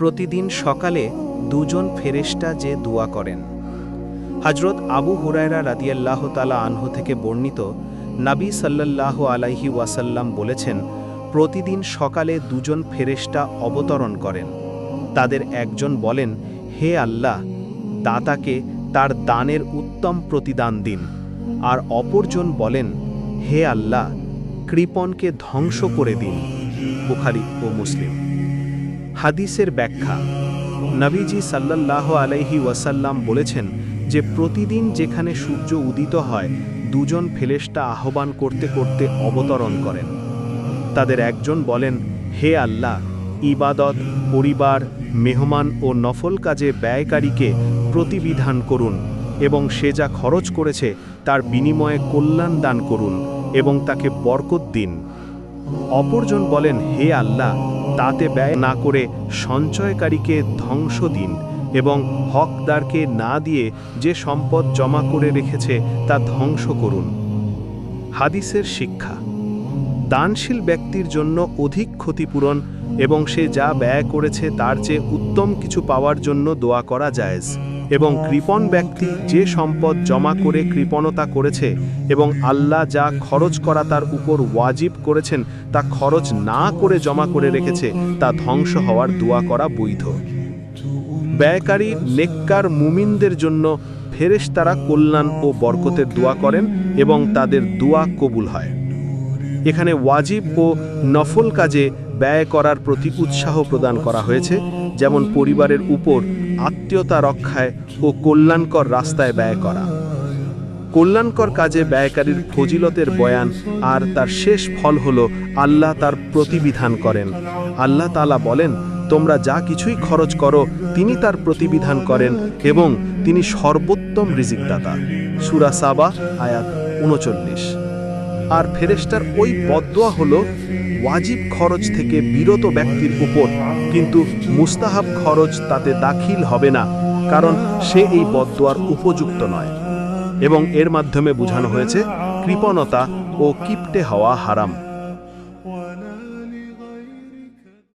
প্রতিদিন সকালে দুজন ফেরেশতা যে দোয়া করেন। হজরত আবু হুরায়রা রাদিয়াল্লাহ তালা আনহু থেকে বর্ণিত নাবী সাল্লাল্লাহ আলাইহি ওয়াসাল্লাম বলেছেন, প্রতিদিন সকালে দুজন ফেরেশতা অবতরণ করেন। তাদের একজন বলেন, হে আল্লাহ, দাতাকে তার দানের উত্তম প্রতিদান দিন। আর অপরজন বলেন, হে আল্লাহ, কৃপণকে ধ্বংস করে দিন। বুখারি ও মুসলিম। হাদিসের ব্যাখ্যা। নবীজি সাল্লাল্লাহ আলাইহি ওয়াসাল্লাম বলেছেন যে, প্রতিদিন যেখানে সূর্য উদিত হয়, দুজন ফেলেশতা আহ্বান করতে করতে অবতরণ করেন। তাদের একজন বলেন, হে আল্লাহ, ইবাদত, পরিবার, মেহমান ও নফল কাজে ব্যয়কারীকে প্রতিবিধান করুন এবং সে যা খরচ করেছে তার বিনিময়ে কল্যাণ দান করুন এবং তাকে বরকত দিন। অপরজন বলেন, হে আল্লাহ তাতে ব্যয় না করে সঞ্চয়কারীকে ধ্বংস দিন এবং হকদারকে না দিয়ে যে সম্পদ জমা করে রেখেছে তা ধ্বংস করুন। হাদিসের শিক্ষা। দানশীল ব্যক্তির জন্য অধিক ক্ষতিপূরণ এবং সে যা ব্যয় করেছে তার চেয়ে উত্তম কিছু পাওয়ার জন্য দোয়া করা জায়েজ। এবং কৃপণ ব্যক্তি যে সম্পদ জমা করে কৃপণতা করেছে এবং আল্লাহ যা খরচ করা তার উপর ওয়াজিব করেছেন, তা খরচ না করে জমা করে রেখেছে, তা ধ্বংস হওয়ার দোয়া করা বৈধ। ব্যয়কারী, নেককার মুমিনদের জন্য ফেরেশতারা কল্যাণ ও বরকতের দোয়া করেন এবং তাদের দোয়া কবুল হয়। এখানে ওয়াজিব ও নফল কাজে ব্যয় করার প্রতি উৎসাহ প্রদান করা হয়েছে, যেমন পরিবারের উপর আত্মীয়তা রক্ষায় ও কল্যাণকর রাস্তায় ব্যয় করা। কল্যাণকর কাজে ব্যয়কারীর ফজিলতের বয়ান আর তার শেষ ফল হল আল্লাহ তার প্রতিবিধান করেন। আল্লাহ তালা বলেন, তোমরা যা কিছুই খরচ করো, তিনি তার প্রতিবিধান করেন এবং তিনি সর্বোত্তম রিজিকদাতা। সুরা সাবা আয়াত উনচল্লিশ। আর ফেরেশতার ওই বদোয়া হলো ওয়াজিব খরচ থেকে বিরত ব্যক্তির উপর, কিন্তু মুস্তাহাব খরচ তাতে দাখিল হবে না, কারণ সে এই বদোয়ার উপযুক্ত নয়। এবং এর মাধ্যমে বোঝানো হয়েছে কৃপণতা ও কিপটে হওয়া হারাম।